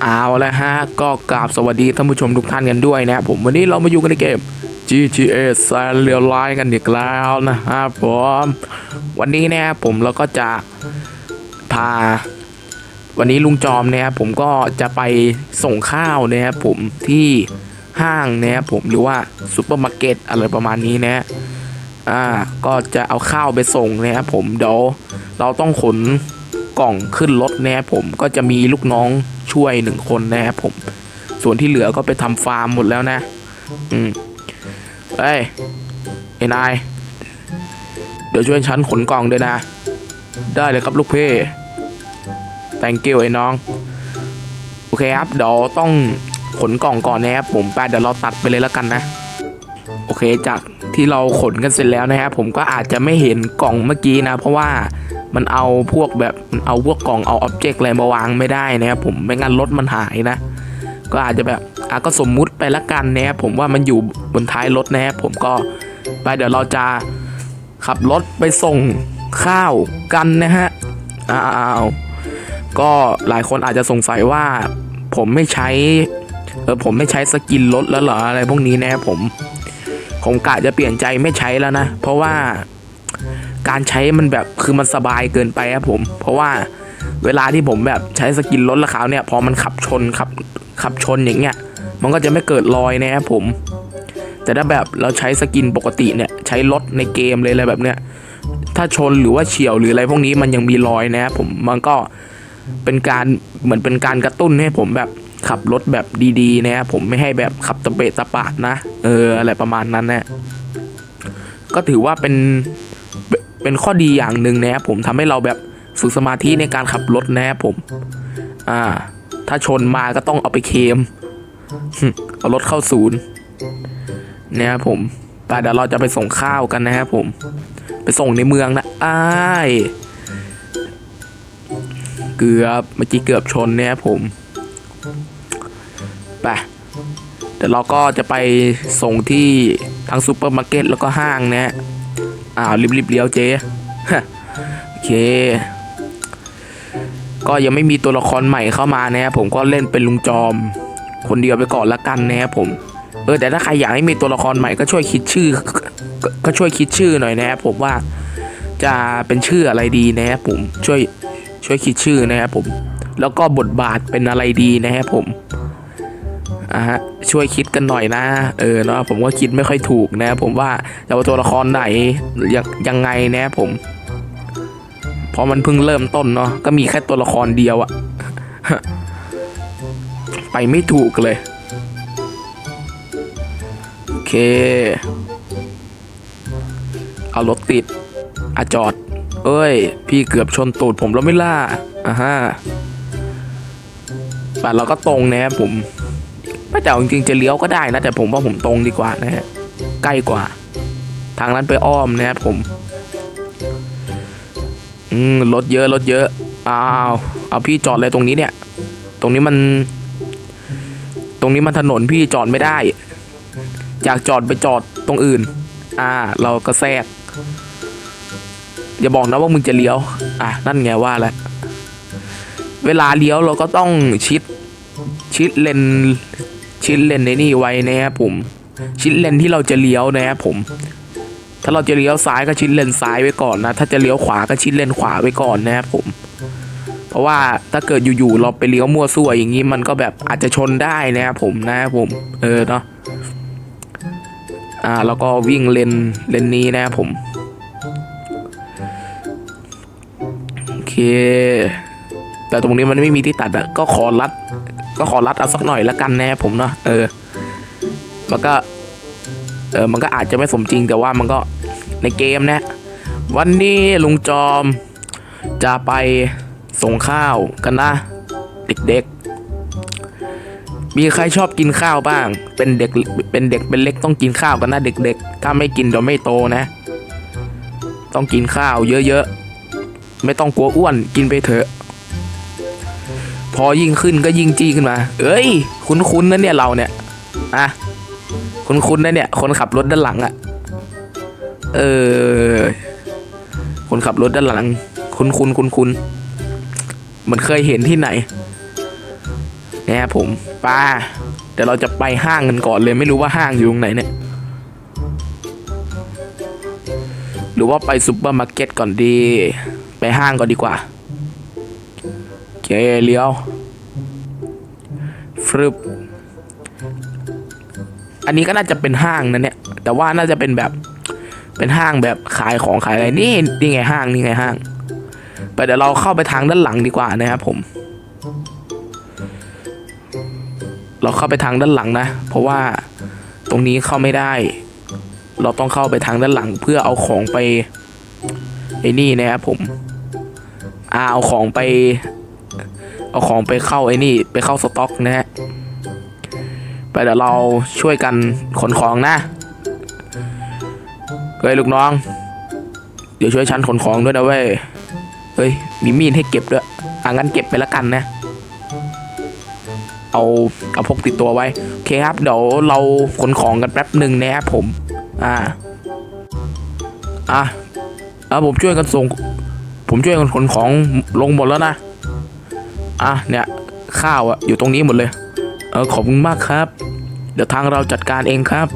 เอาละฮะ ก็กราบสวัสดีท่านผู้ชมทุกท่านกันด้วยนะครับผมวันนี้เรามาอยู่กันในเกม GTA San r e a l i กันอีกแล้วนะครับผมวันนี้นะครับผมเราก็จะพา วันนี้ลุงจอมนะครับผมก็จะไปส่งข้าวนะครับผมที่ห้างนะครับผมหรือว่าซูเปอร์มาร์เก็ตอะไรประมาณนี้นะอ่าก็จะเอาข้าวไปส่งนะครับผมเดี๋ยวเราต้องขน กล่องขึ้นรถนะครับผมก็จะมีลูกน้องช่วยหนึ่งคนนะครับผม ส่วนที่เหลือก็ไปทำฟาร์มหมดแล้วนะ อืมเอ้ยเอ็นไอเดี๋ยวช่วยฉันขนกล่องด้วยนะ ได้เลยครับลูกเพ่ thank you ไอ้น้อง โอเคครับ เดี๋ยวต้องขนกล่องก่อนนะครับผมไปเดี๋ยวเราตัดไปเลยแล้วกันนะ โอเคจากที่เราขนกันเสร็จแล้วนะครับผมก็อาจจะไม่เห็นกล่องเมื่อกี้นะ เพราะว่า มันเอาพวกแบบมันเอาพวกกล่องเอาอ็อบเจกต์อะไรมาวางไม่ได้นะครับผมไม่งั้นรถมันหายนะ ก็อาจจะแบบอะก็สมมุติไปละกันนะครับผมว่ามันอยู่บนท้ายรถนะครับผมก็ไปเดี๋ยวเราจะขับรถไปส่งข้าวกันนะฮะอ้าวก็หลายคนอาจจะสงสัยว่าผมไม่ใช้เออผมไม่ใช้สกินรถแล้วเหรออะไรพวกนี้นะครับผมผมกะจะเปลี่ยนใจไม่ใช้แล้วนะ เพราะว่า การใช้มันแบบคือมันสบายเกินไปครับผม เพราะว่าเวลาที่ผมแบบใช้สกินรถและขาเนี่ยพอมันขับชนขับขับชนอย่างเงี้ยมันก็จะไม่เกิดรอยนะครับผม แต่ถ้าแบบเราใช้สกินปกติเนี่ยใช้รถในเกมเลยอะไรแบบเนี้ยถ้าชนหรือว่าเฉียวหรืออะไรพวกนี้มันยังมีรอยนะครับผมมันก็เป็นการเหมือนเป็นการกระตุ้นให้ผมแบบขับรถแบบดีๆนะครับผมไม่ให้แบบขับตะเปะตะปาดนะ เอออะไรประมาณนั้นนะก็ถือว่าเป็น เป็นข้อดีอย่างหนึ่งนะครับผมทำให้เราแบบฝึกสมาธิในการขับรถนะครับผม อ่า ถ้าชนมาก็ต้องเอาไปเคมเอารถเข้าศูนย์นะครับผมแต่เดี๋ยวเราจะไปส่งข้าวกันนะครับผม ไปส่งในเมืองนะอ้ายเกือบเมื่อกี้เกือบชนเนี่ยครับผมไปเดี๋ยวเราก็จะไปส่งที่ทั้งซูเปอร์มาร์เก็ตแล้วก็ห้างนะฮะ อ้าวรีบๆเลี้ยวเจ๊โอเค ก็ยังไม่มีตัวละครใหม่เข้ามานะครับผมก็เล่นเป็นลุงจอม คนเดียวไปก่อนละกันนะครับผม เออแต่ถ้าใครอยากให้มีตัวละครใหม่ก็ช่วยคิดชื่อ ก็ช่วยคิดชื่อหน่อยนะครับผมว่าจะเป็นชื่ออะไรดีนะครับผมช่วยช่วยคิดชื่อนะครับผม แล้วก็บทบาทเป็นอะไรดีนะครับผม อะฮะช่วยคิดกันหน่อยนะ เออเนาะผมก็คิดไม่ค่อยถูกนะ ผมว่าจะเอาตัวละครไหนยังยังไงนะผมเพราะมันเพิ่งเริ่มต้นเนาะก็มีแค่ตัวละครเดียวอะไปไม่ถูกเลย โอเค เอารถติดอะจอด เอ้ย พี่เกือบชนตูดผมแล้วไม่ล่ะอ่าฮะแต่เราก็ตรงนะครับผม ไม่แต่เอาจริงๆจะเลี้ยวก็ได้นะ แต่ผมว่าผมตรงดีกว่านะฮะใกล้กว่า ทางนั้นไปอ้อมนะครับผม อืมรถเยอะรถเยอะอ้าวเอาพี่จอดเลยตรงนี้เนี่ย ตรงนี้มัน ตรงนี้มันถนนพี่จอดไม่ได้ อยากจอดไปจอดตรงอื่น อ่า เราก็แทรกอย่าบอกนะว่ามึงจะเลี้ยว อะ นั่นไงว่าแล้ว เวลาเลี้ยวเราก็ต้องชิด ชิดเลน ชิดเลนในนี่ไว้นะครับผม ชิดเลนที่เราจะเลี้ยวนะครับผม ถ้าเราจะเลี้ยวซ้ายก็ชิดเลนซ้ายไว้ก่อนนะ ถ้าจะเลี้ยวขวาก็ชิดเลนขวาไว้ก่อนนะครับผม เพราะว่าถ้าเกิดอยู่ๆเราไปเลี้ยวมั่วซั่วอย่างนี้มันก็แบบอาจจะชนได้นะครับผมนะครับผม เออเนาะ อ่าแล้วก็วิ่งเลนเลนนี้นะครับผมโอเคแต่ตรงนี้มันไม่มีที่ตัดอะก็ขอรัด ก็ขอรัดเอาสักหน่อยละกันนะครับผมเนาะเออ มันก็ เออมันก็อาจจะไม่สมจริงแต่ว่ามันก็ในเกมนะ วันนี้ลุงจอม จะไปส่งข้าวกันนะ เด็กๆ มีใครชอบกินข้าวบ้าง เป็นเด็กเป็นเด็กเป็นเล็กต้องกินข้าวกันนะ เด็ก ๆ ถ้าไม่กินเดี๋ยวไม่โตนะ ต้องกินข้าวเยอะๆไม่ต้องกลัวอ้วนกินไปเถอะ พอยิ่งขึ้นก็ยิ่งจี้ขึ้นมา เอ้ย คุ้นๆนะเนี่ยเราเนี่ยอะคุ้นๆนะเนี่ย คนขับรถด้านหลังอะเออ คนขับรถด้านหลัง คุ้นๆคุ้นๆมันเคยเห็นที่ไหนนะครับผมไป้าเดี๋ยวเราจะไปห้างกันก่อนเลยไม่รู้ว่าห้างอยู่ตรงไหนเนี่ย หรือว่าไปซูเปอร์มาร์เก็ตก่อนดี ไปห้างก่อนดีกว่า เคเลี้ยวฟรึบอันนี้ก็น่าจะเป็นห้างนะเนี่ย แต่ว่าน่าจะเป็นแบบ เป็นห้างแบบขายของขายอะไรนี่นี่ไงห้างนี่ไงห้าง ไปเดี๋ยวเราเข้าไปทางด้านหลังดีกว่านะครับผม เราเข้าไปทางด้านหลังนะ เพราะว่าตรงนี้เข้าไม่ได้ เราต้องเข้าไปทางด้านหลัง เพื่อเอาของไปไอ้นี่นะครับผมอ่าเอาของไป เอาของไปเข้าไอ้นี่ไปเข้าสต็อกนะฮะไปเดี๋ยวเราช่วยกันขนของนะเฮ้ยลูกน้อง เดี๋ยวช่วยฉันขนของด้วยนะเว้ยเฮ้ยมีมีดให้เก็บด้วยอะงั้นเก็บไปล้วกันนะ เอาเอาพกติดตัวไว้โอเคครับเดี๋ยวเราขนของกันแป๊บหนึ่งนะครับผม อ่าอะอะผมช่วยกันส่ง ผมช่วยกันขนของลงหมดแล้วนะ อะเนี่ยข้าวอะอยู่ตรงนี้หมดเลย เออขอบคุณมากครับ เดี๋ยวทางเราจัดการเองครับ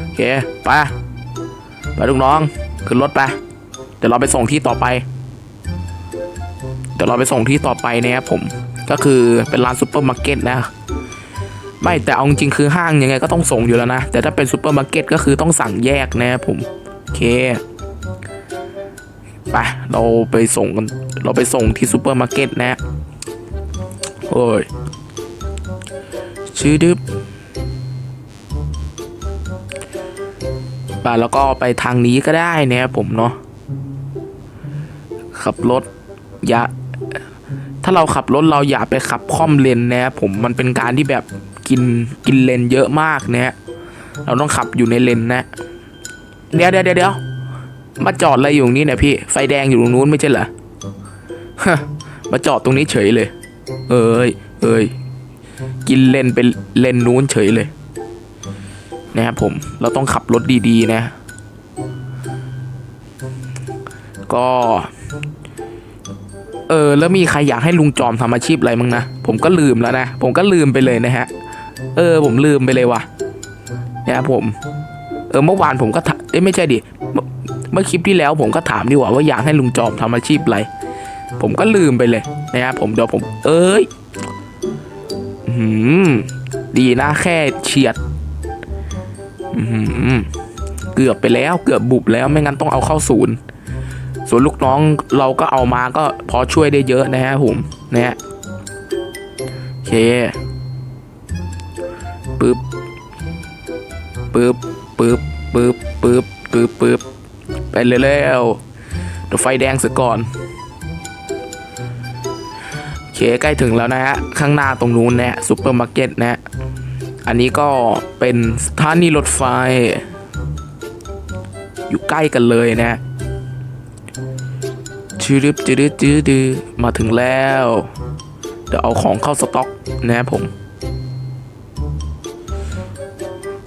โอเคไปไปลูกน้องขึ้นรถไปเดี๋ยวเราไปส่งที่ต่อไป เดี๋ยวเราไปส่งที่ต่อไปนะครับผม ก็คือเป็นร้านซูเปอร์มาร์เก็ตนะ ไม่แต่เอาจริงคือห้างยังไงก็ต้องส่งอยู่แล้วนะ แต่ถ้าเป็นซูเปอร์มาร์เก็ตก็คือต้องสั่งแยกนะครับผม โอเค ไป เราไปส่งกัน เราไปส่งที่ซูเปอร์มาร์เก็ตนะ โอ้ยชื่อดึบไปแล้วก็ไปทางนี้ก็ได้นะครับผมเนาะขับรถอย่าถ้าเราขับรถเราอย่าไปขับค่อมเลนนะครับผมมันเป็นการที่แบบกินกินเลนเยอะมากนะฮะเราต้องขับอยู่ในเลนนะ เดี๋ยวเดี๋ยวเดี๋ยวมาจอดอะไรอยู่นี้เนี่ยพี่ ไฟแดงอยู่ตรงนู้นไม่ใช่เหรอฮะมาจอดตรงนี้เฉยเลย เอ้ยเอ้ยกินเลนเป็นเลนนู้นเฉยเลย นะครับผม เราต้องขับรถดีๆนะ ก็ เออ แล้วมีใครอยากให้ลุงจอมทำอาชีพอะไรมั้งนะ ผมก็ลืมแล้วนะ ผมก็ลืมไปเลยนะฮะ เออ ผมลืมไปเลยว่ะนะครับผม เออ เมื่อวานผมก็ถามเอ้ไม่ใช่ดิเมื่อเมื่อคลิปที่แล้วผมก็ถามดีกว่าว่าอยากให้ลุงจอมทำอาชีพอะไร ผมก็ลืมไปเลยนะครับผมเดี๋ยวผม เอ้ยหืมดีนะแค่เฉียดหือเกือบไปแล้วเกือบบุบแล้วไม่งั้นต้องเอาเข้าศูนย์ ส่วนลูกน้องเราก็เอามาก็พอช่วยได้เยอะนะฮะผมนะฮะโอเคปึ๊บปึ๊บปึ๊บปึ๊บปึ๊บปึ๊บปึ๊บไปเลยแล้วเดี๋ยวไฟแดงเสียก่อน เคใกล้ถึงแล้วนะฮะ ข้างหน้าตรงนู้นนะฮะซูเปอร์มาร์เก็ตนะฮะ อันนี้ก็เป็นสถานีรถไฟ อยู่ใกล้กันเลยนะฮะชืดจืดจืดจืดมาถึงแล้ว เดี๋ยวเอาของเข้าสต็อกนะครับผม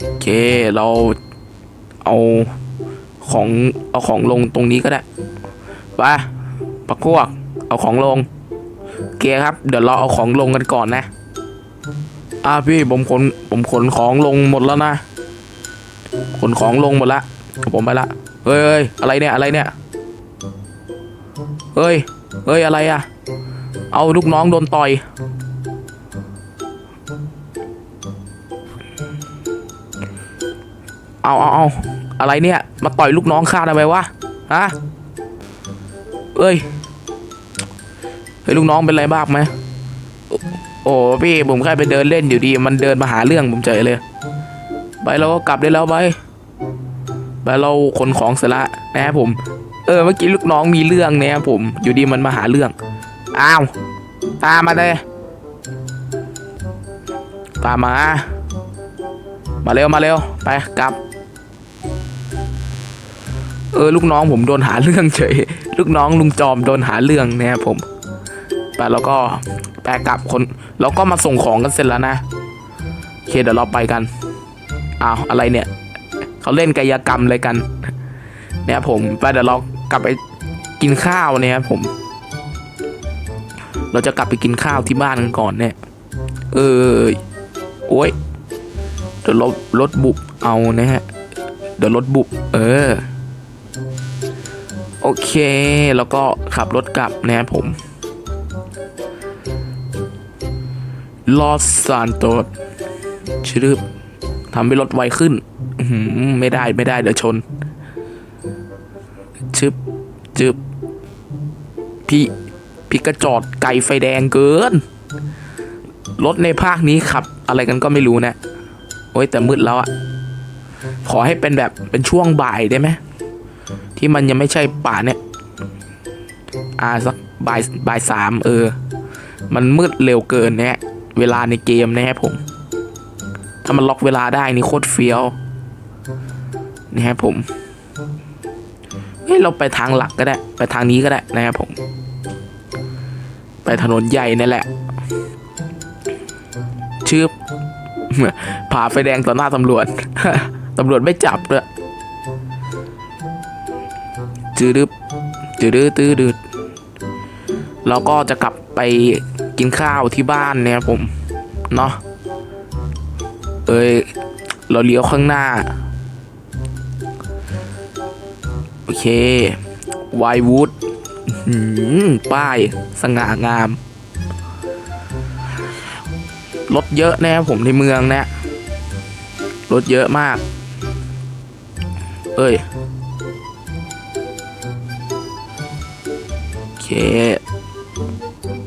โอเคเราเอาของเอาของลงตรงนี้ก็ได้ไปปักพวก เอาของลง โอเคครับ เดี๋ยวเราเอาของลงกันก่อนนะอ่าพี่ผมขนผมขนของลงหมดแล้วนะ ขนของลงหมดละผมไปละเฮ้ยอะไรเนี่ยอะไรเนี่ยเฮ้ยเฮ้ยอะไรอะเอาลูกน้องโดนต่อยเอาเอาเอาอะไรเนี่ย มาต่อยลูกน้องข้าทำไมวะฮะเอ้ย ฮ้ยลูกน้องเป็นไรบ้างไหมโอ้พี่ผมแค่ไปเดินเล่นอยู่ดี มันเดินมาหาเรื่องผมเฉยเลย ไปเราก็กลับได้แล้วไปไปเราขนของเสร็จละนะครับผม เออเมื่อกี้ลูกน้องมีเรื่องนี่ยครับผม อยู่ดีมันมาหาเรื่อง อ้าวตามมาเลยตามมา มาเร็วมาเร็วไปกลับ เออลูกน้องผมโดนหาเรื่องเฉย ลูกน้องลุงจอมโดนหาเรื่องนี่ยครับผม ไปแล้วก็ไปกลับคนแล้วก็มาส่งของกันเสร็จแล้วนะโอเคเดี๋ยวเราไปกันอ้าวอะไรเนี่ยเขาเล่นกายกรรมอะไรกัน เนี่ยผมไปเดี๋ยวเรากลับไปกินข้าวเนี่ยผม เราจะกลับไปกินข้าวที่บ้านกันก่อนเนี่ย เออโอ้ยเดี๋ยวรถรถบุบเอานะฮะเดี๋ยวรถบุบเออ โอเค แล้วก็ขับรถกลับนะครับผม ลอสซานโตสชื่อทำให้รถไวขึ้นไม่ได้ไม่ได้เดี๋ยวชนชึบจึบพี่พี่กระจอดไก่ไฟแดงเกิน รถในภาคนี้ขับ อะไรกันก็ไม่รู้นะ โอ้ยแต่มืดแล้วอะขอให้เป็นแบบเป็นช่วงบ่ายได้ไหมที่มันยังไม่ใช่ป่าเนี่ยอ่าสักบ่ายบ่ายสามเออ มันมืดเร็วเกินเนี่ย เวลาในเกมนะครับผม ถ้ามันล็อกเวลาได้นี่โคตรเฟี้ยวนี่ครับผมเฮ้ยเราไปทางหลักก็ได้ ไปทางนี้ก็ได้นะครับผม ไปถนนใหญ่นั่นแหละชื่อผ่าไฟแดงต่อหน้าตำรวจ ตำรวจไม่จับด้วยจืดดึจืดตืดเราก็จะกลับไป กินข้าวที่บ้านเนี่ยผม เนาะเอ้ย เราเลี้ยวข้างหน้า โอเค ไววูดป้าย สง่างาม รถเยอะแน่ผมในเมืองเนะรถเยอะมาก เอ้ย โอเค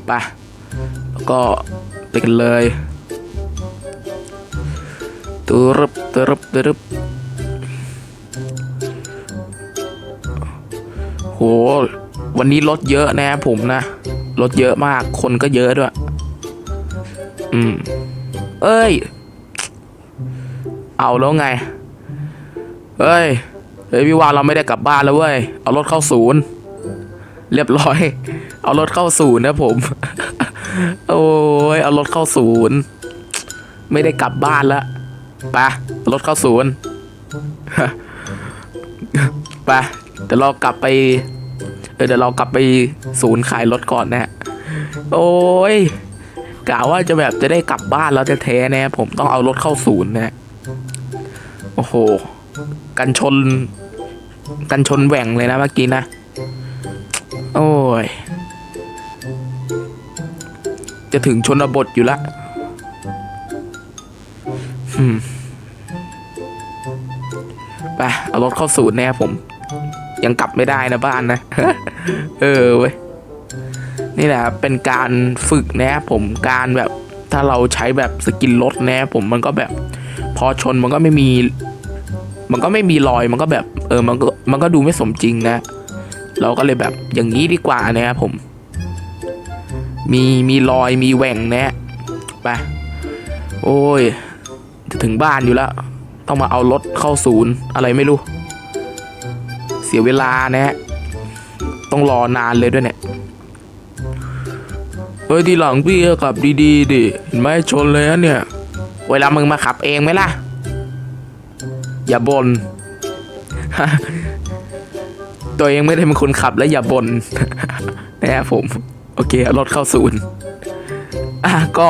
ไป ก็ไปกันเลยตุรึบตุรึบตุรึบโหวันนี้รถเยอะน่ผมนะ รถเยอะมาก คนก็เยอะด้วย อืม เอ้ย เอาแล้วไงเฮ้ย เฮ้ยพี่ว่าเราไม่ได้กลับบ้านแล้วเว้ย เอารถเข้าศูนย์ เรียบร้อย เอารถเข้าศูนย์นะผม โอ้ยเอารถเข้าศูนย์ ไม่ได้กลับบ้านแล้วไปรถเข้าศูนย์ไปเดี๋ยวเรากลับไปเออเดี๋ยวเรากลับไปศูนย์ขายรถก่อนนะฮะโอ้ยกะว่าจะแบบจะได้กลับบ้านแล้วจะแท้ๆนะผมต้องเอารถเข้าศูนย์นะโอ้โห กันชน กันชนแหว่งเลยนะเมื่อกี้นะ โอ้ย จะถึงชนบทอยู่ละไปเอารถเข้าศูนย์แน่ผม ยังกลับไม่ได้นะบ้านนะ เออเว้ย นี่แหละเป็นการฝึกนะผมการแบบถ้าเราใช้แบบสกินรถนะผมมันก็แบบ พอชนมันก็ไม่มี มันก็ไม่มีรอยมันก็แบบ เออมันก็มันก็ดูไม่สมจริงนะ เราก็เลยแบบอย่างนี้ดีกว่านะครับผม มีมีรอยมีแหว่งนะไปโอ้ย จะถึงบ้านอยู่แล้ว ต้องมาเอารถเข้าศูนย์อะไรไม่รู้ เสียเวลานะฮะต้องรอนานเลยด้วยเนี่ยเฮ้ยทีหลังพี่ขับดีๆดิเห็นไหมชนเลยนะเนี่ย เวลามึงมาขับเองไหมล่ะ อย่าบน่นตัวเองไม่ได้เป็นคนขับและอย่าบน่นนะครับผม โอเครถเข้าศูนย์อะก็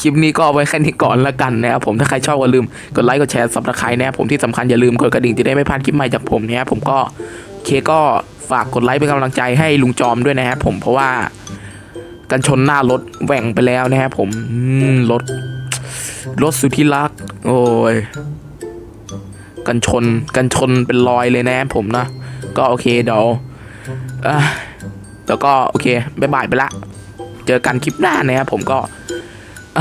คลิปนี้ก็เอาไว้แค่นี้ก่อนละกันนะครับผมถ้าใครชอบก็ลืมกดไลค์กดแชร์สับตะไคร้นะครับผมที่สำคัญอย่าลืมกดกระดิ่งจะได้ไม่พลาดคลิปใหม่จากผมนะครับผมก็เคก็ฝากกดไลค์เป็นกำลังใจให้ลุงจอมด้วยนะครับผมเพราะว่ากันชนหน้ารถแหว่งไปแล้วนะครับผมรถรถสุดที่รัก โอ้ยกันชนกันชนเป็นรอยเลยนะครับผมนะ ก็โอเคเดี๋ยวอะ แล้วก็โอเคบายบายไปละ เจอกันคลิปหน้านะครับผมก็อ